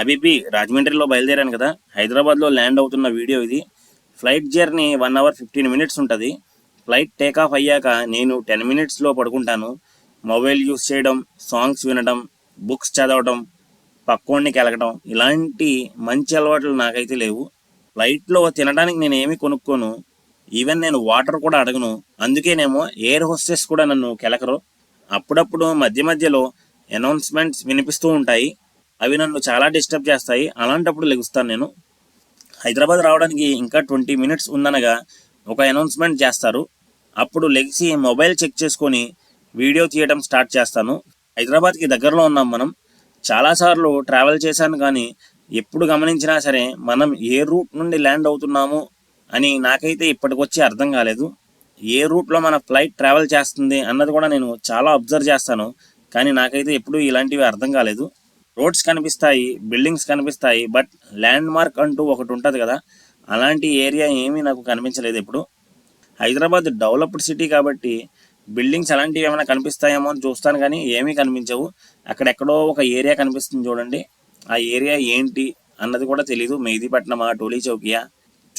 Habibi రాజమండ్రిలో బయలుదేరాను కదా. హైదరాబాద్లో ల్యాండ్ అవుతున్న వీడియో ఇది. Flight journey one hour fifteen minutes ఉంటుంది. ఫ్లైట్ టేక్ ఆఫ్ అయ్యాక నేను టెన్ మినిట్స్లో పడుకుంటాను. మొబైల్ యూస్ చేయడం సాంగ్స్ వినడం బుక్స్ చదవడం పక్కోడిని కెలగడం ఇలాంటి మంచి అలవాట్లు నాకైతే లేవు. ఫ్లైట్లో తినడానికి నేను ఏమి కొనుక్కోను. ఈవెన్ నేను వాటర్ కూడా అడగను. అందుకేనేమో ఎయిర్ హోస్టెస్ కూడా నన్ను కెలకరు. అప్పుడప్పుడు మధ్య మధ్యలో అనౌన్స్మెంట్స్ వినిపిస్తూ ఉంటాయి. అవి నన్ను చాలా డిస్టర్బ్ చేస్తాయి. అలాంటప్పుడు లెగుస్తాను నేను. హైదరాబాద్ రావడానికి ఇంకా ట్వంటీ మినిట్స్ ఉందనగా ఒక అనౌన్స్మెంట్ చేస్తారు. అప్పుడు లెగిసి మొబైల్ చెక్ చేసుకొని వీడియో తీయడం స్టార్ట్ చేస్తాను. హైదరాబాద్కి దగ్గరలో ఉన్నాం మనం. చాలాసార్లు ట్రావెల్ చేశాను కానీ ఎప్పుడు గమనించినా సరే మనం ఏ రూట్ నుండి ల్యాండ్ అవుతున్నాము అని నాకైతే ఇప్పటికొచ్చి అర్థం కాలేదు. ఏ రూట్లో మన ఫ్లైట్ ట్రావెల్ చేస్తుంది అన్నది కూడా నేను చాలా అబ్జర్వ్ చేస్తాను. కానీ నాకైతే ఎప్పుడు ఇలాంటివి అర్థం కాలేదు. రోడ్స్ కనిపిస్తాయి బిల్డింగ్స్ కనిపిస్తాయి బట్ ల్యాండ్ మార్క్ అంటూ ఒకటి ఉంటుంది కదా. అలాంటి ఏరియా ఏమీ నాకు కనిపించలేదు ఇప్పుడు. హైదరాబాద్ డెవలప్డ్ సిటీ కాబట్టి బిల్డింగ్స్ అలాంటివి ఏమైనా కనిపిస్తాయేమో అని చూస్తాను కానీ ఏమీ కనిపించవు. అక్కడెక్కడో ఒక ఏరియా కనిపిస్తుంది చూడండి. ఆ ఏరియా ఏంటి అన్నది కూడా తెలీదు. మెహదీపట్నమా టోలీ చౌకియా.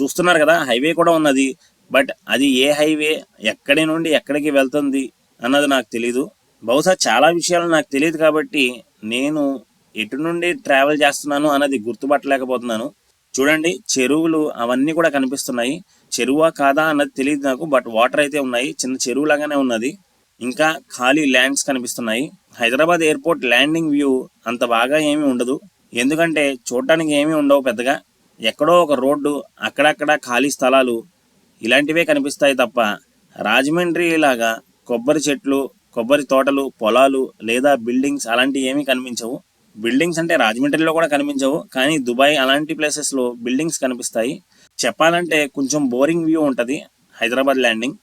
చూస్తున్నారు కదా హైవే కూడా ఉన్నది. బట్ అది ఏ హైవే ఎక్కడి నుండి ఎక్కడికి వెళ్తుంది అన్నది నాకు తెలీదు. బహుశా చాలా విషయాలు నాకు తెలియదు కాబట్టి నేను ఎటు నుండి ట్రావెల్ చేస్తున్నాను అన్నది గుర్తుపట్టలేకపోతున్నాను. చూడండి చెరువులు అవన్నీ కూడా కనిపిస్తున్నాయి. చెరువా కాదా అన్నది తెలియదు నాకు బట్ వాటర్ అయితే ఉన్నాయి. చిన్న చెరువు లాగానే ఉన్నది. ఇంకా ఖాళీ ల్యాండ్స్ కనిపిస్తున్నాయి. హైదరాబాద్ ఎయిర్పోర్ట్ ల్యాండింగ్ వ్యూ అంత బాగా ఏమీ ఉండదు. ఎందుకంటే చూడటానికి ఏమీ ఉండవు పెద్దగా. ఎక్కడో ఒక రోడ్డు అక్కడక్కడ ఖాళీ స్థలాలు ఇలాంటివే కనిపిస్తాయి తప్ప రాజమండ్రి లాగా కొబ్బరి చెట్లు కొబ్బరి తోటలు పొలాలు లేదా బిల్డింగ్స్ అలాంటివి ఏమీ కనిపించవు. బిల్డింగ్స్ అంటే రాజమండ్రిలో కూడా కనిపించవు కానీ దుబాయ్ అలాంటి ప్లేసెస్లో బిల్డింగ్స్ కనిపిస్తాయి. చెప్పాలంటే కొంచెం బోరింగ్ వ్యూ ఉంటుంది హైదరాబాద్ ల్యాండింగ్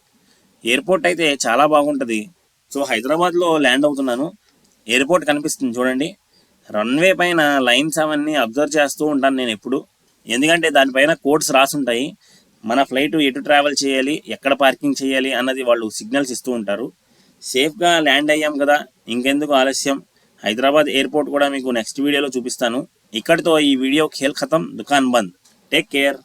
ఎయిర్పోర్ట్ అయితే చాలా బాగుంటుంది. సో హైదరాబాద్లో ల్యాండ్ అవుతున్నాను. ఎయిర్పోర్ట్ కనిపిస్తుంది చూడండి. రన్వే పైన లైన్స్ అవన్నీ అబ్జర్వ్ చేస్తూ ఉంటాను నేను ఎప్పుడు. ఎందుకంటే దానిపైన కోడ్స్ రాసుంటాయి. మన ఫ్లైట్ ఎటు ట్రావెల్ చేయాలి ఎక్కడ పార్కింగ్ చేయాలి అన్నది వాళ్ళు సిగ్నల్స్ ఇస్తూ ఉంటారు. సేఫ్గా ల్యాండ్ అయ్యాం కదా ఇంకెందుకు ఆలస్యం? హైదరాబాద్ ఎయిర్పోర్ట్ కూడా మీకు నెక్స్ట్ వీడియోలో చూపిస్తాను. ఇక్కడితో ఈ వీడియో ఖేల్ ఖతం. దుకాన్ బంద్. Take care